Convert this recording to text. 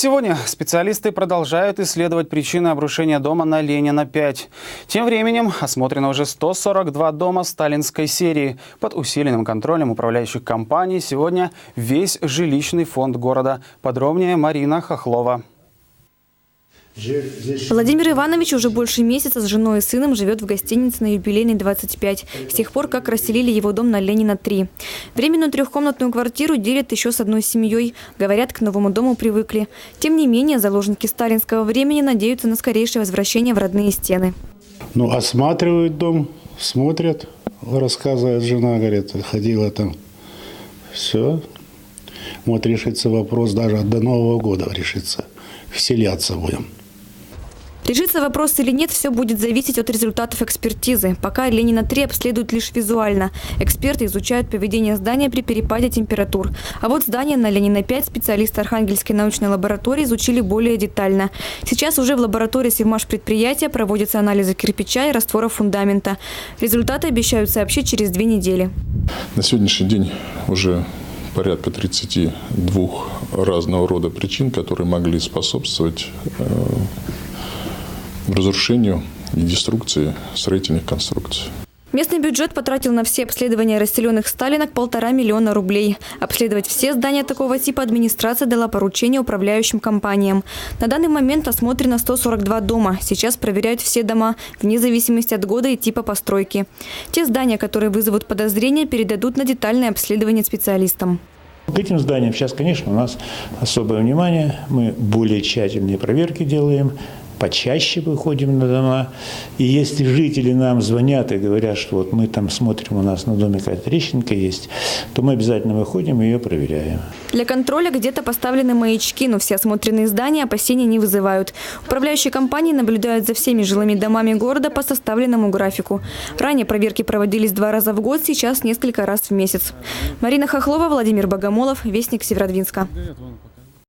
Сегодня специалисты продолжают исследовать причины обрушения дома на Ленина 5. Тем временем осмотрено уже 142 дома сталинской серии. Под усиленным контролем управляющих компаний сегодня весь жилищный фонд города. Подробнее Марина Хохлова. Владимир Иванович уже больше месяца с женой и сыном живет в гостинице на юбилейной 25, с тех пор, как расселили его дом на Ленина 3. Временную трехкомнатную квартиру делят еще с одной семьей. Говорят, к новому дому привыкли. Тем не менее, заложники сталинского времени надеются на скорейшее возвращение в родные стены. Ну, осматривают дом, смотрят, рассказывает жена, говорит, ходила там. Все. Вот решится вопрос, даже до Нового года решится. Вселяться будем. Решится вопрос или нет, все будет зависеть от результатов экспертизы. Пока Ленина-3 обследуют лишь визуально. Эксперты изучают поведение здания при перепаде температур. А вот здание на Ленина-5 специалисты Архангельской научной лаборатории изучили более детально. Сейчас уже в лаборатории Севмаш предприятия проводятся анализы кирпича и растворов фундамента. Результаты обещают сообщить через две недели. На сегодняшний день уже порядка 32 разного рода причин, которые могли способствовать э, разрушению и деструкции строительных конструкций. Местный бюджет потратил на все обследования расселенных сталинок полтора миллиона рублей. Обследовать все здания такого типа администрация дала поручение управляющим компаниям. На данный момент осмотрено 142 дома. Сейчас проверяют все дома, вне зависимости от года и типа постройки. Те здания, которые вызовут подозрения, передадут на детальное обследование специалистам. К этим зданиям сейчас, конечно, у нас особое внимание. Мы более тщательные проверки делаем, почаще выходим на дома. И если жители нам звонят и говорят, что вот мы там смотрим, у нас на доме какая-то трещинка есть, то мы обязательно выходим и ее проверяем. Для контроля где-то поставлены маячки, но все осмотренные здания опасений не вызывают. Управляющие компании наблюдают за всеми жилыми домами города по составленному графику. Ранее проверки проводились два раза в год, сейчас несколько раз в месяц. Марина Хохлова, Владимир Богомолов, Вестник Северодвинска.